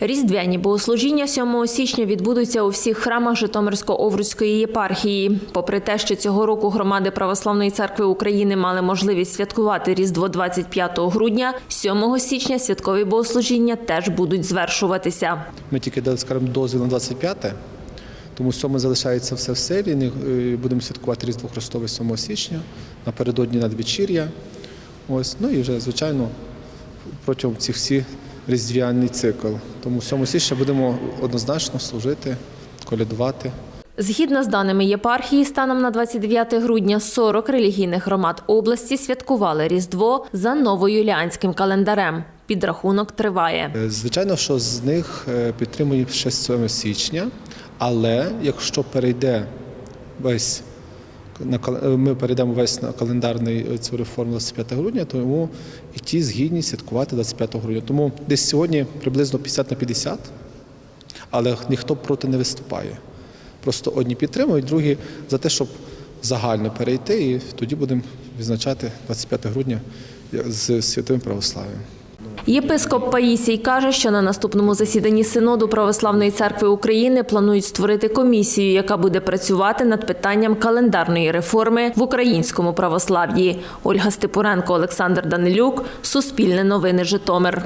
Різдвяні богослужіння 7 січня відбудуться у всіх храмах Житомирсько-Овруцької єпархії. Попри те, що цього року громади Православної церкви України мали можливість святкувати Різдво 25 грудня, 7 січня святкові богослужіння теж будуть звершуватися. Ми тільки дали, скажімо, дозвіл на 25 тому 7 залишається все в селі. Е, Будемо святкувати Різдво Христове 7 січня, напередодні надвечір'я. Ось, ну і вже, звичайно, протягом цих всіх різдвяний цикл. Тому 7 січня будемо однозначно служити, колядувати. Згідно з даними єпархії, станом на 29 грудня 40 релігійних громад області святкували Різдво за новоюліанським календарем. Підрахунок триває. Е, Звичайно, що з них е, підтримує ще 7 січня, але якщо перейде весь ми перейдемо весь на календарний е, цю реформу 25 грудня, тому і ті згідні святкувати 25 грудня. Тому десь сьогодні приблизно 50 на 50, але ніхто проти не виступає. Просто одні підтримують, другі за те, щоб загально перейти, і тоді будемо відзначати 25 грудня з святим православ'ям. Єпископ Паїсій каже, що на наступному засіданні Синоду Православної церкви України планують створити комісію, яка буде працювати над питанням календарної реформи в українському православ'ї. Ольга Степуренко, Олександр Данилюк, Суспільне новини Житомир.